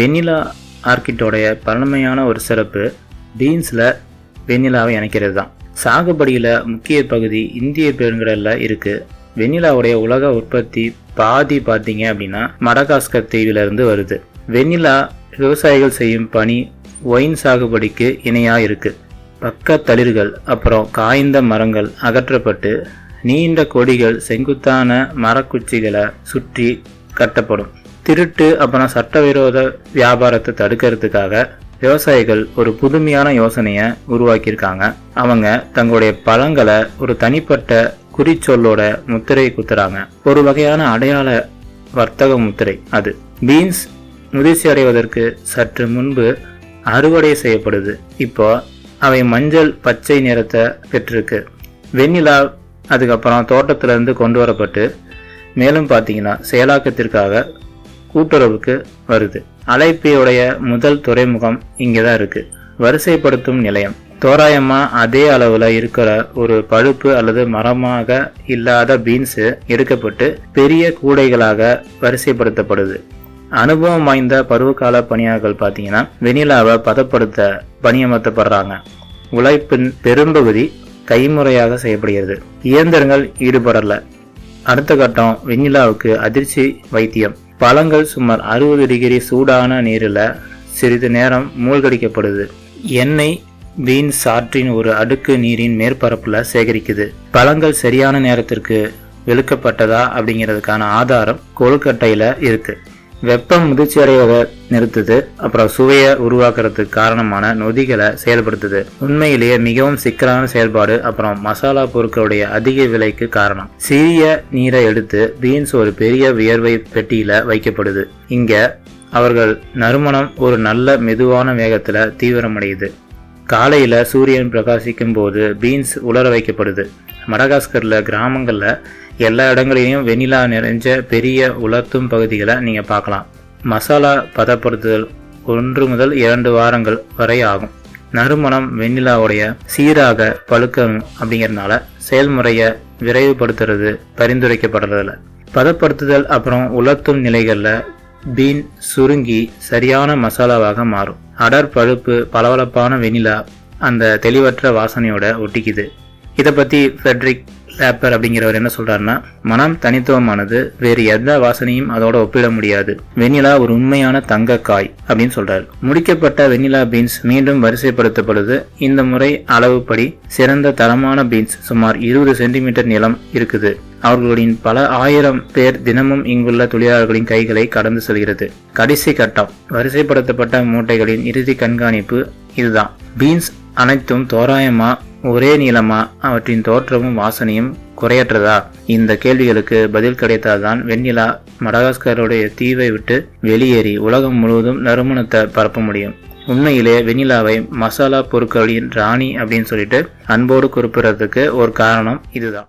வெண்ணிலா ஆர்கிட்டோடைய பழமையான ஒரு சிறப்பு பீன்ஸில் வெண்ணிலாவை இணைக்கிறது தான். சாகுபடியில் முக்கிய பகுதி இந்திய பெருங்கடலில் இருக்குது வெண்ணிலாவுடைய உலக உற்பத்தி பாதி பார்த்தீங்க அப்படின்னா மடகாஸ்கர் தீவிலிருந்து வருது. வெண்ணிலா விவசாயிகள் செய்யும் பணி ஒயின் சாகுபடிக்கு இணையாக இருக்குது பக்க தளிர்கள் அப்புறம் காய்ந்த மரங்கள் அகற்றப்பட்டு நீண்ட கொடிகள் செங்குத்தான மரக்குச்சிகளை சுற்றி கட்டப்படும். திருட்டு அப்புறம் சட்டவிரோத வியாபாரத்தை தடுக்கிறதுக்காக விவசாயிகள் ஒரு புதுமையான யோசனையை உருவாக்கியிருக்காங்க. அவங்க தங்களுடைய பழங்களை ஒரு தனிப்பட்ட குறிச்சொல்லோட முத்திரை குத்துறாங்க. ஒரு வகையான அடையாள வர்த்தக முத்திரை அது. பீன்ஸ் முதிர்ச்சி அடைவதற்கு சற்று முன்பு அறுவடை செய்யப்படுது. இப்போ அவை மஞ்சள் பச்சை நிறத்தை பெற்றிருக்கு. வெண்ணிலா அதுக்கப்புறம் தோட்டத்திலிருந்து கொண்டு வரப்பட்டு மேலும் பார்த்தீங்கன்னா செயலாக்கத்திற்காக கூட்டுறவுக்கு வருது. அலைப்பியுடைய முதல் துறைமுகம் இங்கே தான் இருக்கு. வரிசைப்படுத்தும் நிலையம். தோராயமா அதே அளவுல இருக்கிற ஒரு பழுப்பு அல்லது மரமாக இல்லாத பீன்ஸ் எடுக்கப்பட்டு பெரிய கூடைகளாக வரிசைப்படுத்தப்படுது. அனுபவம் வாய்ந்த பருவகால பணியாளர்கள் பார்த்தீங்கன்னா வெனிலாவை பதப்படுத்த பணியமர்த்தப்படுறாங்க. உழைப்பின் பெரும்பகுதி கைமுறையாக செய்யப்படுகிறது. இயந்திரங்கள் ஈடுபடல. அடுத்த கட்டம் வெண்ணிலாவுக்கு அதிர்ச்சி வைத்தியம். பழங்கள் சுமார் அறுபது டிகிரி சூடான நீரில் சிறிது நேரம் மூழ்கடிக்கப்படுது. எண்ணெய் பீன்ஸ் சாற்றின் ஒரு அடுக்கு நீரின் மேற்பரப்பில் சேகரிக்குது. பழங்கள் சரியான நேரத்திற்கு வெளுக்கப்பட்டதா அப்படிங்கிறதுக்கான ஆதாரம் கொழுக்கட்டையில் இருக்குது வெப்பம் முதிர்ச்சியடைவதை நிறுத்துது அப்புறம் சுவையை உருவாக்குறதுக்கு காரணமான நொதிகளை செயல்படுத்துது. உண்மையிலேயே மிகவும் சிக்கலான செயல்பாடு அப்புறம் மசாலா பொருட்களுடைய அதிக விலைக்கு காரணம். சிறிய நீரை எடுத்து பீன்ஸ் ஒரு பெரிய வியர்வை பெட்டியில வைக்கப்படுது. இங்க அவர்கள் நறுமணம் ஒரு நல்ல மெதுவான வேகத்துல தீவிரமடையுது. காலையில சூரியன் பிரகாசிக்கும் போது பீன்ஸ் உலர வைக்கப்படுது. மடகாஸ்கர்ல கிராமங்கள்ல எல்லா இடங்களையும் வெனிலா நிறைஞ்ச பெரிய உலர்த்தும் பகுதிகளை நீங்கள் பார்க்கலாம். மசாலா பதப்படுத்துதல் ஒன்று முதல் இரண்டு வாரங்கள் வரை ஆகும். நறுமணம் வெண்ணிலாவுடைய சீராக பழுக்கணும் அப்படிங்கிறதுனால செயல்முறையை விரைவுபடுத்துறது பரிந்துரைக்கப்படுறதில்ல பதப்படுத்துதல் அப்புறம் உலர்த்தும் நிலைகளில் பீன் சுருங்கி சரியான மசாலாவாக மாறும். அடர் பழுப்பு பளபளப்பான வெனிலா அந்த தெளிவற்ற வாசனையோட ஒட்டிக்குது. இதை பற்றி ஃபெட்ரிக் லேப்பர் அப்படிங்கிறவர் என்ன சொல்றாருன்னா மனம் தனித்துவமானது வேறு எந்த வாசனையும் அதோட ஒப்பிட முடியாது. வெண்ணிலா ஒரு உண்மையான தங்க காய் அப்படின்னு சொல்றாரு. முடிக்கப்பட்ட வெண்ணிலா பீன்ஸ் மீண்டும் வரிசைப்படுத்தப்படுது. இந்த முறை அளவுப்படி சிறந்த தரமான பீன்ஸ் சுமார் இருபது சென்டிமீட்டர் நிலம் இருக்குது. அவர்களின் பல ஆயிரம் பேர் தினமும் இங்குள்ள தொழிலாளர்களின் கைகளை கடந்து செல்கிறது. கடைசி கட்டம். வரிசைப்படுத்தப்பட்ட மூட்டைகளின் இறுதி கண்காணிப்பு இதுதான். பீன்ஸ் அனைத்தும் தோராயமா ஒரே நீளமா அவற்றின் தோற்றமும் வாசனையும் குறையற்றதா? இந்த கேள்விகளுக்கு பதில் கிடைத்தால்தான் வெண்ணிலா மடகாஸ்கருடைய தீவை விட்டு வெளியேறி உலகம் முழுவதும் நறுமணத்தை பரப்ப முடியும். உண்மையிலே வெண்ணிலாவை மசாலா பொருட்களின் ராணி அப்படின்னு சொல்லிட்டு அன்போடு குறிப்பிடுறதுக்கு ஒரு காரணம் இதுதான்.